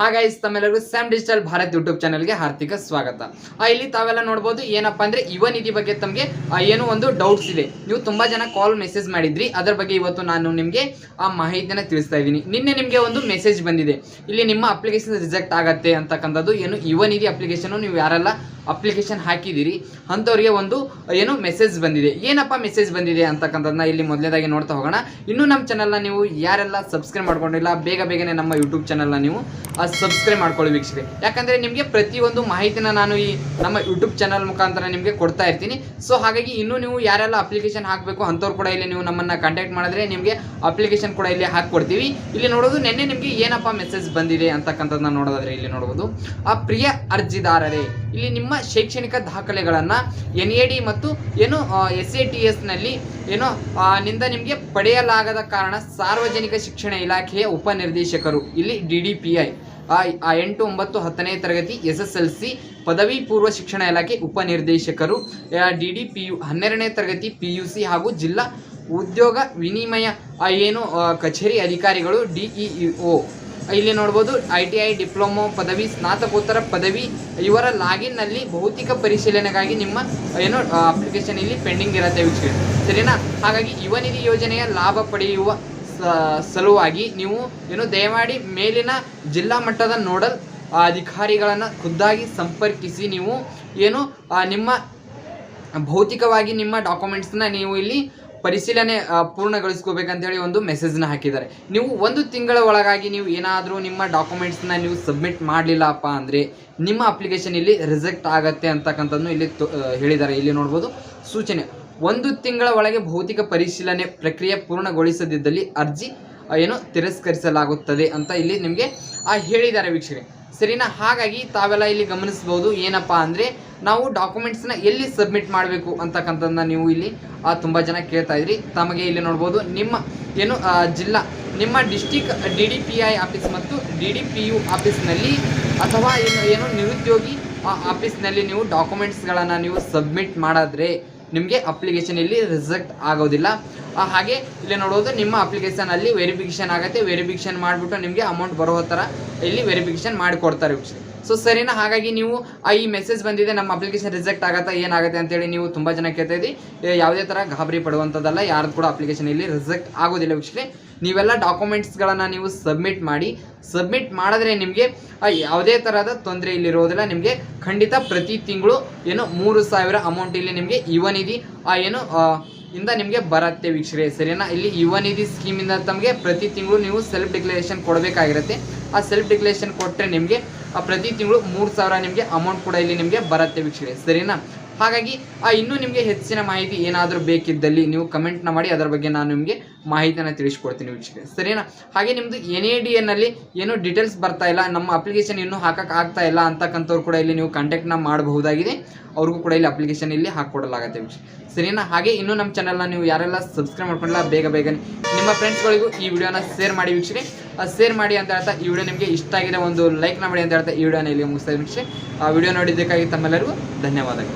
ಹಾಗಾಗಿ ತಮ್ಮೆಲ್ಲರಿಗೂ Sam digital Bharat YouTube ಚಾನಲ್ಗೆ ಹಾರ್ದಿಕ ಸ್ವಾಗತ. ಆ, ಇಲ್ಲಿ ತಾವೆಲ್ಲ ನೋಡ್ಬೋದು ಏನಪ್ಪ ಅಂದರೆ ಯುವ ನಿಧಿ ಬಗ್ಗೆ ತಮಗೆ ಏನು ಒಂದು ಡೌಟ್ಸ್ ಇದೆ. ನೀವು ತುಂಬಾ ಜನ ಕಾಲ್ ಮೆಸೇಜ್ ಮಾಡಿದ್ರಿ. ಅದರ ಬಗ್ಗೆ ಇವತ್ತು ನಾನು ನಿಮಗೆ ಆ ಮಾಹಿತಿಯನ್ನು ತಿಳಿಸ್ತಾ ಇದ್ದೀನಿ. ನಿನ್ನೆ ನಿಮಗೆ ಒಂದು ಮೆಸೇಜ್ ಬಂದಿದೆ. ಇಲ್ಲಿ ನಿಮ್ಮ ಅಪ್ಲಿಕೇಶನ್ ರಿಜೆಕ್ಟ್ ಆಗತ್ತೆ ಅಂತಕ್ಕಂಥದ್ದು ಏನು ಯುವ ನಿಧಿ ಅಪ್ಲಿಕೇಶನ್ ನೀವು ಯಾರೆಲ್ಲ ಅಪ್ಲಿಕೇಶನ್ ಹಾಕಿದ್ದೀರಿ, ಅಂಥವ್ರಿಗೆ ಒಂದು, ಏನು ಮೆಸೇಜ್ ಬಂದಿದೆ. ಏನಪ್ಪ ಮೆಸೇಜ್ ಬಂದಿದೆ ಅಂತಕ್ಕಂಥದ್ದನ್ನ ಇಲ್ಲಿ ಮೊದಲೇದಾಗಿ ನೋಡ್ತಾ ಹೋಗೋಣ. ಇನ್ನೂ ನಮ್ಮ ಚಾನಲ್ನ ನೀವು ಯಾರೆಲ್ಲ ಸಬ್ಸ್ಕ್ರೈಬ್ ಮಾಡ್ಕೊಂಡಿಲ್ಲ, ಬೇಗ ಬೇಗನೆ ನಮ್ಮ ಯೂಟ್ಯೂಬ್ ಚಾನಲ್ನ ನೀವು ಸಬ್ಸ್ಕ್ರೈಬ್ ಮಾಡ್ಕೊಳ್ಳಿ ವೀಕ್ಷಕರೇ. ಯಾಕಂದರೆ ನಿಮಗೆ ಪ್ರತಿಯೊಂದು ಮಾಹಿತಿನ ನಾನು ಈ ನಮ್ಮ ಯೂಟ್ಯೂಬ್ ಚಾನಲ್ ಮುಖಾಂತರ ನಿಮಗೆ ಕೊಡ್ತಾ ಇರ್ತೀನಿ. ಸೊ ಹಾಗಾಗಿ ಇನ್ನೂ ನೀವು ಯಾರೆಲ್ಲ ಅಪ್ಲಿಕೇಶನ್ ಹಾಕಬೇಕು, ಅಂಥವ್ರು ಕೂಡ ಇಲ್ಲಿ ನೀವು ನಮ್ಮನ್ನು ಕಾಂಟ್ಯಾಕ್ಟ್ ಮಾಡಿದ್ರೆ ನಿಮಗೆ ಅಪ್ಲಿಕೇಶನ್ ಕೂಡ ಇಲ್ಲಿ ಹಾಕ್ಕೊಡ್ತೀವಿ. ಇಲ್ಲಿ ನೋಡೋದು ನಿನ್ನೆ ನಿಮಗೆ ಏನಪ್ಪ ಮೆಸೇಜ್ ಬಂದಿದೆ ಅಂತಕ್ಕಂಥದ್ದನ್ನ ನೋಡೋದಾದ್ರೆ ಇಲ್ಲಿ ನೋಡ್ಬೋದು. ಆ, ಪ್ರಿಯ ಅರ್ಜಿದಾರರೇ, ಇಲ್ಲಿ ನಿಮ್ಮ ಶೈಕ್ಷಣಿಕ ದಾಖಲೆಗಳನ್ನು ಎನ್ ಎ ಡಿ ಮತ್ತು ಏನು ಎಸ್ ಎ ಟಿ ಎಸ್ನಲ್ಲಿ ಏನು ನಿಂದ ನಿಮಗೆ ಪಡೆಯಲಾಗದ ಕಾರಣ ಸಾರ್ವಜನಿಕ ಶಿಕ್ಷಣ ಇಲಾಖೆಯ ಉಪನಿರ್ದೇಶಕರು, ಇಲ್ಲಿ ಡಿ ಡಿ ಪಿ ಐ ಆ ಎಂಟು ಒಂಬತ್ತು ಹತ್ತನೇ ತರಗತಿ ಎಸ್ ಎಸ್ ಎಲ್ ಸಿ ಪದವಿ ಪೂರ್ವ ಶಿಕ್ಷಣ ಇಲಾಖೆ ಉಪನಿರ್ದೇಶಕರು ಡಿ ಡಿ ಪಿ ಯು ಹನ್ನೆರಡನೇ ತರಗತಿ ಪಿ ಯು ಸಿ ಹಾಗೂ ಜಿಲ್ಲಾ ಉದ್ಯೋಗ ವಿನಿಮಯ ಏನು ಕಚೇರಿ ಅಧಿಕಾರಿಗಳು ಡಿಇಒ ಇಲ್ಲಿ ನೋಡ್ಬೋದು, ಐ ಟಿ ಐ, ಡಿಪ್ಲೊಮೊ ಪದವಿ, ಸ್ನಾತಕೋತ್ತರ ಪದವಿ, ಇವರ ಲಾಗಿನ್ನಲ್ಲಿ ಭೌತಿಕ ಪರಿಶೀಲನೆಗಾಗಿ ನಿಮ್ಮ, ಏನು ಅಪ್ಲಿಕೇಶನ್ ಇಲ್ಲಿ ಪೆಂಡಿಂಗ್ ಇರುತ್ತೆ ವೀಕ್ಷಕರೇ. ಸರಿನಾ? ಹಾಗಾಗಿ ಯುವ ನಿಧಿ ಯೋಜನೆಯ ಲಾಭ ಪಡೆಯುವ ಸಲುವಾಗಿ ನೀವು, ಏನು, ದಯಮಾಡಿ ಮೇಲಿನ ಜಿಲ್ಲಾ ಮಟ್ಟದ ನೋಡಲ್ ಅಧಿಕಾರಿಗಳನ್ನು ಖುದ್ದಾಗಿ ಸಂಪರ್ಕಿಸಿ ನೀವು, ಏನು ನಿಮ್ಮ, ಭೌತಿಕವಾಗಿ ನಿಮ್ಮ ಡಾಕ್ಯುಮೆಂಟ್ಸನ್ನ ನೀವು ಇಲ್ಲಿ ಪರಿಶೀಲನೆ ಆ, ಪೂರ್ಣಗೊಳಿಸ್ಕೋಬೇಕಂತೇಳಿ ಒಂದು ಮೆಸೇಜ್ನ ಹಾಕಿದ್ದಾರೆ. ನೀವು ಒಂದು ತಿಂಗಳ ಒಳಗಾಗಿ ನೀವು ಏನಾದರೂ ನಿಮ್ಮ ಡಾಕ್ಯುಮೆಂಟ್ಸ್ನ ನೀವು ಸಬ್ಮಿಟ್ ಮಾಡಲಿಲ್ಲಪ್ಪ ಅಂದರೆ ನಿಮ್ಮ ಅಪ್ಲಿಕೇಶನ್ ಇಲ್ಲಿ ರಿಜೆಕ್ಟ್ ಆಗತ್ತೆ ಅಂತಕ್ಕಂಥದ್ದು ಇಲ್ಲಿ ಹೇಳಿದ್ದಾರೆ. ಇಲ್ಲಿ ನೋಡ್ಬೋದು ಸೂಚನೆ. ಒಂದು ತಿಂಗಳ ಒಳಗೆ ಭೌತಿಕ ಪರಿಶೀಲನೆ ಪ್ರಕ್ರಿಯೆ ಪೂರ್ಣಗೊಳಿಸದಿದ್ದಲ್ಲಿ ಅರ್ಜಿ ಏನು ತಿರಸ್ಕರಿಸಲಾಗುತ್ತದೆ ಅಂತ ಇಲ್ಲಿ ನಿಮಗೆ ಹೇಳಿದ್ದಾರೆ ವೀಕ್ಷಕರೇ. ಸರಿನಾ? ಹಾಗಾಗಿ ತಾವೆಲ್ಲ ಇಲ್ಲಿ ಗಮನಿಸ್ಬೋದು, ಏನಪ್ಪ ಅಂದರೆ ನಾವು ಡಾಕ್ಯುಮೆಂಟ್ಸ್ನ ಎಲ್ಲಿ ಸಬ್ಮಿಟ್ ಮಾಡಬೇಕು ಅಂತಕ್ಕಂಥದ್ದನ್ನ ನೀವು ಇಲ್ಲಿ ತುಂಬ ಜನ ಕೇಳ್ತಾ ಇದ್ರಿ. ತಮಗೆ ಇಲ್ಲಿ ನೋಡ್ಬೋದು, ನಿಮ್ಮ, ಏನು ಜಿಲ್ಲಾ, ನಿಮ್ಮ district D D P I office ಮತ್ತು ಡಿ ಡಿ ಪಿ ಯು ಆಫೀಸ್ನಲ್ಲಿ ಅಥವಾ ಏನು ಏನು ನಿರುದ್ಯೋಗಿ ಆಫೀಸ್ನಲ್ಲಿ ನೀವು ಡಾಕ್ಯುಮೆಂಟ್ಸ್ಗಳನ್ನು ನೀವು ಸಬ್ಮಿಟ್ ಮಾಡಿದ್ರೆ ನಿಮಗೆ ಅಪ್ಲಿಕೇಶನ್ ಇಲ್ಲಿ ರಿಜೆಕ್ಟ್ ಆಗೋದಿಲ್ಲ. ಹಾಗೆ ಇಲ್ಲಿ ನೋಡೋದು, ನಿಮ್ಮ ಅಪ್ಲಿಕೇಶನ್ ಅಲ್ಲಿ ವೆರಿಫಿಕೇಶನ್ ಆಗುತ್ತೆ. ವೆರಿಫಿಕೇಶನ್ ಮಾಡಿಬಿಟ್ಟು ನಿಮಗೆ ಅಮೌಂಟ್ ಬರೋ ಥರ ಇಲ್ಲಿ ವೆರಿಫಿಕೇಶನ್ ಮಾಡಿಕೊಡ್ತಾರೆ ಸೊ ಸರಿನಾ? ಹಾಗಾಗಿ ನೀವು ಈ ಮೆಸೇಜ್ ಬಂದಿದೆ, ನಮ್ಮ ಅಪ್ಲಿಕೇಶನ್ ರಿಜೆಕ್ಟ್ ಆಗುತ್ತಾ, ಏನಾಗುತ್ತೆ ಅಂತೇಳಿ ನೀವು ತುಂಬ ಜನ ಕೇಳ್ತಾ ಇದ್ದೀವಿ ಯಾವುದೇ ಥರ ಗಾಬರಿ ಪಡುವಂಥದ್ದಲ್ಲ, ಯಾರ್ದು ಕೂಡ ಅಪ್ಲಿಕೇಶನ್ ಇಲ್ಲಿ ರಿಜೆಕ್ಟ್ ಆಗೋದಿಲ್ಲ ವೀಕ್ಷಕರೇ. ನೀವೆಲ್ಲ ಡಾಕ್ಯುಮೆಂಟ್ಸ್ಗಳನ್ನು ನೀವು ಸಬ್ಮಿಟ್ ಮಾಡಿ ಸಬ್ಮಿಟ್ ಮಾಡಿದ್ರೆ ನಿಮಗೆ ಯಾವುದೇ ಥರದ ತೊಂದರೆ ಇಲ್ಲಿರೋದಿಲ್ಲ. ನಿಮಗೆ ಖಂಡಿತ ಪ್ರತಿ ತಿಂಗಳು ಏನು ಮೂರು ಸಾವಿರ ಅಮೌಂಟ್ ಇಲ್ಲಿ ನಿಮಗೆ ಯುವ ನಿಧಿ, ಆ, ಏನು ಇಂದ ನಿಮಗೆ ಬರುತ್ತೆ ವೀಕ್ಷಕರೇ ಸರಿನಾ? ಇಲ್ಲಿ ಯುವ ನಿಧಿ ಸ್ಕೀಮಿಂದ ತಮಗೆ ಪ್ರತಿ ತಿಂಗಳು ನೀವು ಸೆಲ್ಫ್ ಡಿಕ್ಲರೇಷನ್ ಕೊಡಬೇಕಾಗಿರುತ್ತೆ. ಆ ಸೆಲ್ಫ್ ಡಿಕ್ಲರೇಷನ್ ಕೊಟ್ಟರೆ ನಿಮಗೆ ಪ್ರತಿ ತಿಂಗಳು ಮೂರು ಸಾವಿರ ನಿಮಗೆ ಅಮೌಂಟ್ ಕೂಡ ಇಲ್ಲಿ ನಿಮಗೆ ಬರುತ್ತೆ ವೀಕ್ಷಕರೇ ಸರಿನಾ? ಹಾಗಾಗಿ ಇನ್ನೂ ನಿಮಗೆ ಹೆಚ್ಚಿನ ಮಾಹಿತಿ ಏನಾದರೂ ಬೇಕಿದ್ದಲ್ಲಿ ನೀವು ಕಮೆಂಟ್ನ ಮಾಡಿ, ಅದರ ಬಗ್ಗೆ ನಾನು ನಿಮಗೆ ಮಾಹಿತಿಯನ್ನು ತಿಳಿಸ್ಕೊಡ್ತೀನಿ ವೀಕ್ಷಕರೇ. ಸರಿನಾ? ಹಾಗೆ ನಿಮ್ಮದು ಎನ್ ಎ ಡಿ ಎನ್ನಲ್ಲಿ ಏನೂ ಡೀಟೇಲ್ಸ್ ಬರ್ತಾ ಇಲ್ಲ, ನಮ್ಮ ಅಪ್ಲಿಕೇಶನ್ ಇನ್ನೂ ಹಾಕಕ್ಕೆ ಆಗ್ತಾ ಇಲ್ಲ ಅಂತಕ್ಕಂಥವ್ರು ಕೂಡ ಇಲ್ಲಿ ನೀವು ಕಾಂಟ್ಯಾಕ್ಟ್ನ ಮಾಡಬಹುದಾಗಿದೆ. ಅವ್ರಿಗೂ ಕೂಡ ಇಲ್ಲಿ ಅಪ್ಲಿಕೇಶನ್ ಇಲ್ಲಿ ಹಾಕ್ಕೊಡಲಾಗುತ್ತೆ ವೀಕ್ಷಕ ಸರಿನಾ? ಹಾಗೆ ಇನ್ನೂ ನಮ್ಮ ಚಾನಲ್ನ ನೀವು ಯಾರೆಲ್ಲ ಸಬ್ಸ್ಕ್ರೈಬ್ ಮಾಡ್ಕೊಂಡಿಲ್ಲ, ಬೇಗ ಬೇಗನೆ ನಿಮ್ಮ ಫ್ರೆಂಡ್ಸ್ಗಳಿಗೂ ಈ ವಿಡಿಯೋನ ಶೇರ್ ಮಾಡಿ ವೀಕ್ಷಕರೇ. ಶೇರ್ ಮಾಡಿ ಅಂತ ಹೇಳ್ತಾ ಈ ವಿಡಿಯೋ ನಿಮಗೆ ಇಷ್ಟ ಆಗಿದೆ ಒಂದು ಲೈಕ್ನ ಮಾಡಿ ಅಂತ ಹೇಳ್ತಾ ಈ ವಿಡಿಯೋನ ಇಲ್ಲಿ ಮುಗಿಸ್ತಾ ವೀಕ್ಷಕರೇ. ಆ, ವಿಡಿಯೋ ನೋಡಿದ್ದಕ್ಕಾಗಿ ತಮ್ಮೆಲ್ಲರಿಗೂ ಧನ್ಯವಾದಗಳು.